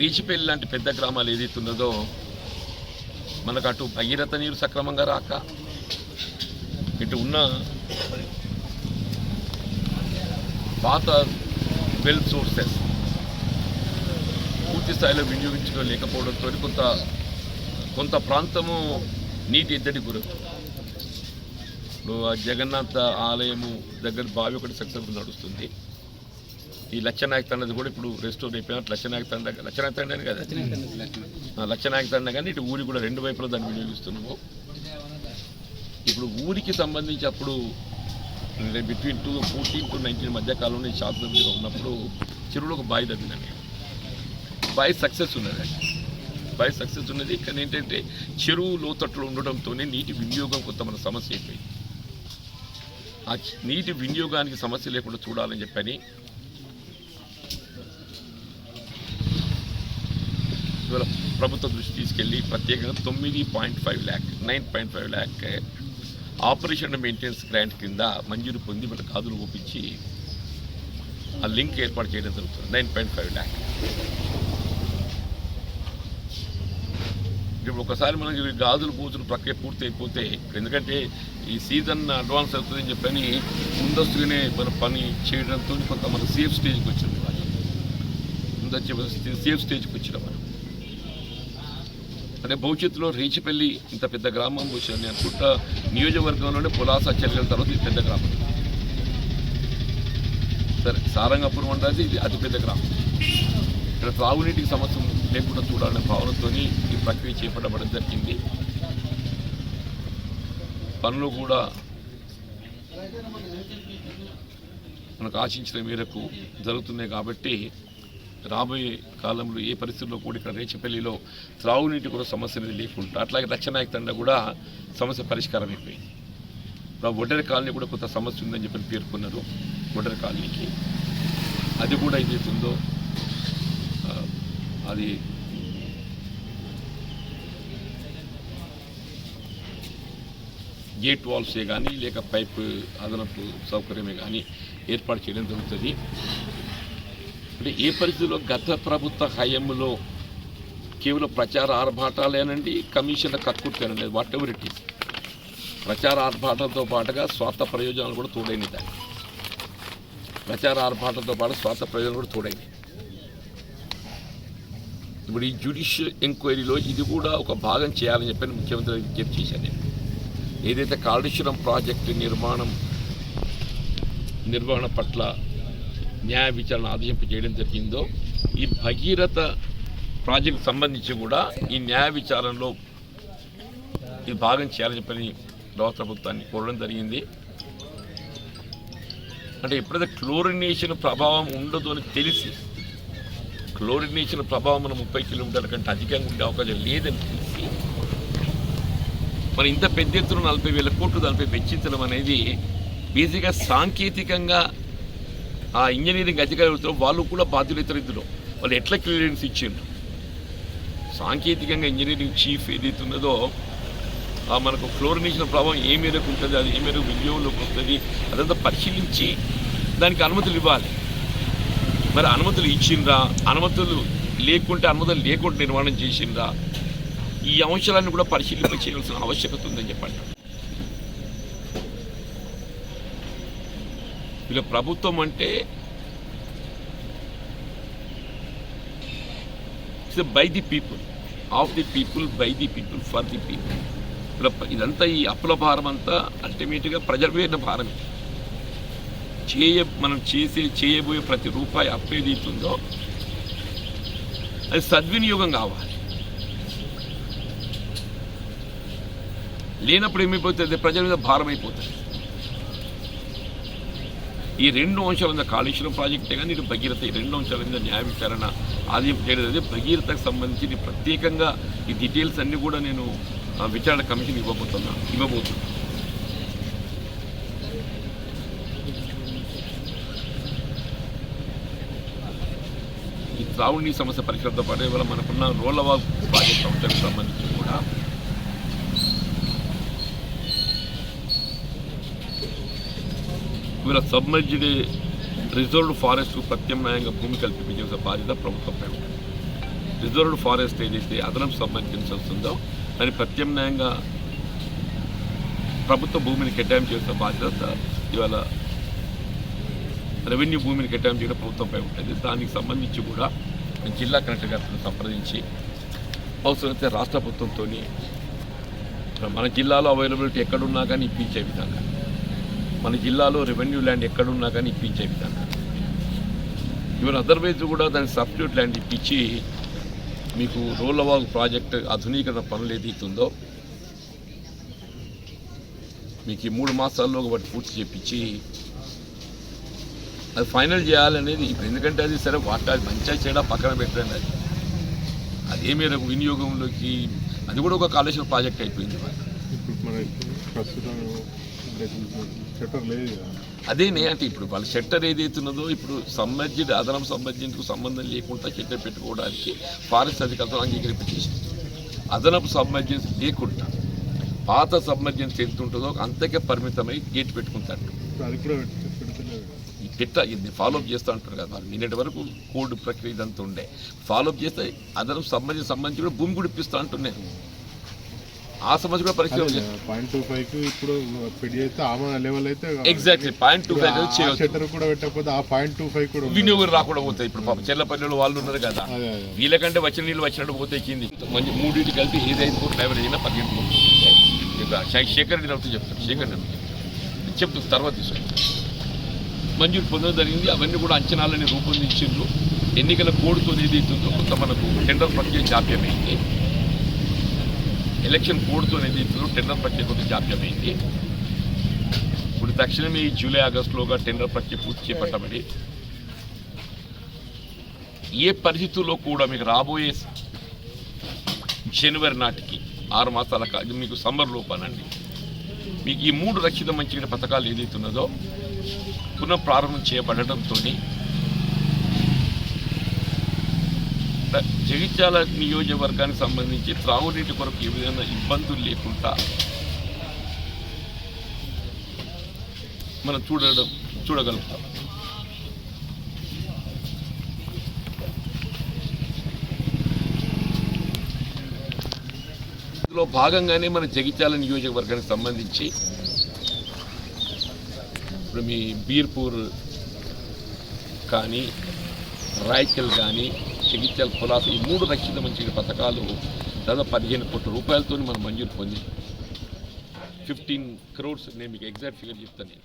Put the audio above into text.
రీచిపల్లి లాంటి పెద్ద గ్రామాలు ఏదైతే ఉన్నదో మనకు అటు భగీరథ నీరు సక్రమంగా రాక ఇటు ఉన్న పాత వెల్ సోర్సెస్ పూర్తి స్థాయిలో వినియోగించడం లేకపోవడంతో కొంత కొంత ప్రాంతము నీటి ఎద్దడి గురవుతుంది. ఇప్పుడు జగన్నాథ ఆలయము దగ్గర బావి ఒకటి సక్సెస్ఫుల్ నడుస్తుంది. ఈ లచ్చనాయక తండది కూడా ఇప్పుడు రెస్టోర్ అయిపోయినట్టు లచ్చనాయక తండ లచ్చనాయక తండ కదా? ఆ, తండ కానీ ఇటు ఊరి కూడా రెండు వైపులా దాన్ని వినియోగిస్తున్నాము. ఇప్పుడు ఊరికి సంబంధించి అప్పుడు between two fourteen to nineteen మధ్య కాలంలో ఈ దగ్గర ఉన్నప్పుడు చెరువులో ఒక బావి తగ్గిందండి బావి సక్సెస్ ఉన్నదండి. బావి సక్సెస్ ఉన్నది. కానీ ఏంటంటే చెరువు లోతట్లో ఉండడంతోనే నీటి వినియోగం కొంత మన సమస్య అయిపోయింది. ఆ నీటి వినియోగానికి సమస్య లేకుండా చూడాలని చెప్పని ఇవాళ ప్రభుత్వ దృష్టి తీసుకెళ్ళి ప్రత్యేకంగా తొమ్మిది point five lakh nine point five lakh operation maintenance grant కింద మంజూరు పొంది మన కాదులు ఒప్పించి ఆ లింక్ ఏర్పాటు చేయడం జరుగుతుంది. Nine point five lakh. ఇప్పుడు ఒకసారి మనం గాజులు పూజలు ప్రక్రియ పూర్తి అయిపోతే ఎందుకంటే ఈ సీజన్ అడ్వాన్స్ అవుతుందని చెప్పని ముందస్తుగానే మన పని చేయడంతో కొంత మన సేఫ్ స్టేజ్కి వచ్చింది వాళ్ళు. ముందొచ్చి సేఫ్ స్టేజ్కి వచ్చినాం మనం అంటే భవిష్యత్తులో రీచిపల్లి ఇంత పెద్ద గ్రామం వచ్చిన నేను అనుకుంటా నియోజకవర్గంలోనే పులాస చెల్లెల తర్వాత ఇది పెద్ద గ్రామం. సరే సారంగపురం అంటే ఇది అతిపెద్ద గ్రామం. ఇక్కడ త్రాగునీటికి సమస్య లేకుండా చూడాలనే భావనతో ఈ ప్రక్రియ చేపట్టబడడం జరిగింది. పనులు కూడా మనకు ఆశించిన మేరకు జరుగుతున్నాయి కాబట్టి రాబోయే కాలంలో ఏ పరిస్థితుల్లో కూడా ఇక్కడ రేచపల్లిలో త్రాగునీటి కూడా సమస్య అనేది లేకుండా అట్లాగే రచ్చనాయక తండ కూడా సమస్య పరిష్కారం అయిపోయింది. ఇప్పుడు కాలనీ కూడా కొంత సమస్య ఉందని చెప్పి పేర్కొన్నారు ఒడ్డరి కాలనీకి. అది కూడా ఏదైతుందో అది గేట్ వాల్సే కానీ లేక పైప్ అదనపు సౌకర్యమే కానీ ఏర్పాటు చేయడం జరుగుతుంది. అంటే ఏ పరిస్థితిలో గత ప్రభుత్వ హయాంలో కేవలం ప్రచార ఆర్భాటాలేనండి కమిషన్ల కక్కుర్తేనండి వాట్ ఎవర్ ఇట్ ఈస్ ప్రచార ఆర్భాటంతో పాటుగా స్వార్థ ప్రయోజనాలు కూడా తోడైనవి దాన్ని ప్రచార ఆర్భాటంతో పాటు స్వార్థ ప్రయోజనాలు కూడా తోడైనవి ఇప్పుడు ఈ జ్యుడిషియల్ ఎంక్వైరీలో ఇది కూడా ఒక భాగం చేయాలని చెప్పని ముఖ్యమంత్రి విజ్ఞప్తి చేశాను నేను ఏదైతే కాళేశ్వరం ప్రాజెక్టు నిర్మాణం నిర్వహణ పట్ల న్యాయ విచారణ ఆదేశింపు చేయడం జరిగిందో ఈ భగీరథ ప్రాజెక్ట్ సంబంధించి కూడా ఈ న్యాయ విచారణలో ఇది భాగం చేయాలని చెప్పని రాష్ట్ర ప్రభుత్వాన్ని కోరడం జరిగింది. అంటే ఎప్పుడైతే క్లోరినేషన్ ప్రభావం ఉండదు అని తెలిసి క్లోరినేషన్ ప్రభావం మన ముప్పై కిలోమీటర్ల కంటే అధికంగా ఉండే అవకాశం లేదని తెలిసి మనం ఇంత పెద్ద ఎత్తున నలభై వేల కోట్లు దానిపై వెచ్చించడం అనేది బేసిక్గా సాంకేతికంగా ఆ ఇంజనీరింగ్ అధికారులతో వాళ్ళు కూడా బాధ్యులైతారు ఇందులో వాళ్ళు ఎట్లా క్లియరెన్స్ ఇచ్చిండ్రు? సాంకేతికంగా ఇంజనీరింగ్ చీఫ్ ఏదైతే ఉన్నదో ఆ మనకు ఫ్లోరినేషన్ ప్రభావం ఏ మేరకు ఉంటుంది అది ఏ మేరకు వినియోగంలోకి వస్తుంది అదంతా పరిశీలించి దానికి అనుమతులు ఇవ్వాలి. మరి అనుమతులు ఇచ్చిండ్రా? అనుమతులు లేకుంటే అనుమతులు లేకుండా నిర్మాణం చేసిండ్రా? ఈ అంశాలన్నీ కూడా పరిశీలింప చేయాల్సిన ఆవశ్యకత ఉందని చెప్పండి. ఇలా ప్రభుత్వం అంటే by the people of the people by the people for the people ఇలా ఇదంతా ఈ అప్పుల భారం అంతా అల్టిమేట్గా ప్రజల భారం చేయ మనం చేసే చేయబోయే ప్రతి రూపాయి అప్పు ఏదైతుందో అది సద్వినియోగం కావాలి. లేనప్పుడు ఏమైపోతుంది? ప్రజల మీద భారం అయిపోతుంది. ఈ రెండు అంశాల మీద కాళేశ్వరం ప్రాజెక్టే కానీ ఇటు భగీరథ ఈ రెండు అంశాల మీద న్యాయ విచారణ ఆదాయం చేయడం అదే భగీరథకు సంబంధించి ప్రత్యేకంగా ఈ డీటెయిల్స్ అన్నీ కూడా నేను ఆ, విచారణ కమిషన్ ఇవ్వబోతున్నా ఇవ్వబోతున్నా. ఈ త్రాగునీటి సమస్య పరిష్కారంతో పాటు ఇవాళ మనకున్న రోలవాగ్ ప్రాజెక్ట్ అంశానికి సంబంధించి కూడా వీళ్ళ సబ్మర్జ్డ్ రిజర్వ్డ్ ఫారెస్ట్ ప్రత్యామ్నాయంగా భూమి కల్పించే బాధ్యత ప్రభుత్వంపై ఉంటుంది. రిజర్వ్డ్ ఫారెస్ట్ ఏదైతే అదనపు సంబంధించి వస్తుందో దాన్ని ప్రత్యామ్నాయంగా ప్రభుత్వ భూమిని కేటాయింపు చేసిన బాధ్యత ఇవాళ రెవెన్యూ భూమిని కేటాయింపు చేయడం ప్రభుత్వంపై ఉంటుంది. దానికి సంబంధించి కూడా జిల్లా కలెక్టర్ గారిని సంప్రదించి అవసరమైతే రాష్ట్ర ప్రభుత్వంతో మన జిల్లాలో అవైలబిలిటీ ఎక్కడున్నా కానీ ఇప్పించే విధంగా. మన జిల్లాలో రెవెన్యూ ల్యాండ్ ఎక్కడున్నా కానీ ఇప్పించే విధంగా ఈవెన్ అదర్వైజ్ కూడా దాని సబ్స్టిట్యూట్ ల్యాండ్ ఇప్పించి మీకు రోలవాగ్ ప్రాజెక్ట్ ఆధునీకరణ పనులు ఏదైతుందో మీకు ఈ మూడు మాసాల్లో వాటి పూర్తి చేపించి అది ఫైనల్ చేయాలనేది ఇప్పుడు ఎందుకంటే అది సరే వాటి అది మంచిగా చేయడం పక్కన పెట్టండి అది అదే మేరకు వినియోగంలోకి అది కూడా ఒక కాళేశ్వర ప్రాజెక్ట్ అయిపోయింది మరి. అదేనే అంటే ఇప్పుడు వాళ్ళ షట్టర్ ఏదైతున్నదో ఇప్పుడు సమ్మర్జిడ్ అదనం సమ్మర్జిడ్కు సంబంధం లేకుండా షట్టర్ పెట్టుకోవడానికి ఫారెస్ట్ అధికారులతో అంగీకరింపచేసింది. అదనపు సబ్మర్జెన్స్ లేకుండా పాత సబ్మర్జెన్స్ ఎంత ఉంటుందో అంతకే పరిమితమై గేట్ పెట్టుకుంటాడు అది ఈ ఇది ఫాలోఅప్ చేస్తూ అంటారు కదా మరి. నిన్నటి వరకు కోడ్ ప్రక్రియ ఇదంతా ఉండే. ఫాలోఅప్ చేస్తే అదనపు సంబంధించి సంబంధించి కూడా భూమి కూడా ఇప్పిస్తూ అంటున్నాను ఆ సమస్య కూడా పరిస్థితి పాయింట్ టూ ఫైవ్కి ఇప్పుడు పెట్టి చేస్తే ఆమె లెవెల్ అయితే exactly point two five shutter కూడా పెట్టకపోతే ఆ పాయింట్ టూ ఫైవ్ కూడా. వినియోగం రాకుండా పోతాయి. ఇప్పుడు పాపం చెల్లపల్లిలో వాళ్ళు ఉన్నారు కదా. వీళ్ళకంటే వచ్చిన నీళ్ళు వచ్చినట్టు పోతే కింది మంచి మూడింటికి కలిపి ఏది ఐదు కోట్లు యావరేజ్ అయినా పదిహేను శేఖర్ రెడ్డి అవుతూ చెప్తాను శేఖర్ రెడ్డి చెప్తాను తర్వాత తీసుకుంటాను. మంజూరు పొందడం జరిగింది. అవన్నీ కూడా అంచనాలని రూపొందించిండ్రు. ఎన్నికల కోడ్తో ఏది అవుతుందో కొంత మనకు టెండర్ ప్రక్రియ జాప్యమైంది. ఎలక్షన్ కోడ్తో ఏది టెండర్ ప్రక్రియ కొద్దిగా జాప్యమైంది. ఇప్పుడు తక్షణమే ఈ జూలై ఆగస్టులోగా టెండర్ ప్రక్రియ పూర్తి చేపట్టబడి ఏ పరిస్థితుల్లో కూడా మీకు రాబోయే జనవరి నాటికి ఆరు మాసాల కాదు ఇది మీకు సమ్మర్ లోపానండి మీకు ఈ మూడు రక్షిత మంచి పథకాలు ఏదైతే ఉన్నదో పునఃప్రారంభం చేయబడటంతో జగిత్యాల నియోజకవర్గానికి సంబంధించి త్రాగునీటి కొరకు ఏ విధంగా ఇబ్బందులు లేకుండా మనం చూడడం చూడగలుగుతాం. ఇందులో భాగంగానే మన జగిత్యాల నియోజకవర్గానికి సంబంధించి ఇప్పుడు మీ బీర్పూర్ కానీ రాయకల్ కానీ జగిత్యాల కులాస ఈ మూడు రక్షిత మంచి పథకాలు దాదాపు పదిహేను కోట్ల రూపాయలతో మనం మంజూరు పొంది ఫిఫ్టీన్ క్రోర్స్ నేను మీకు ఎగ్జాక్ట్ ఫిగర్ చెప్తాను నేను.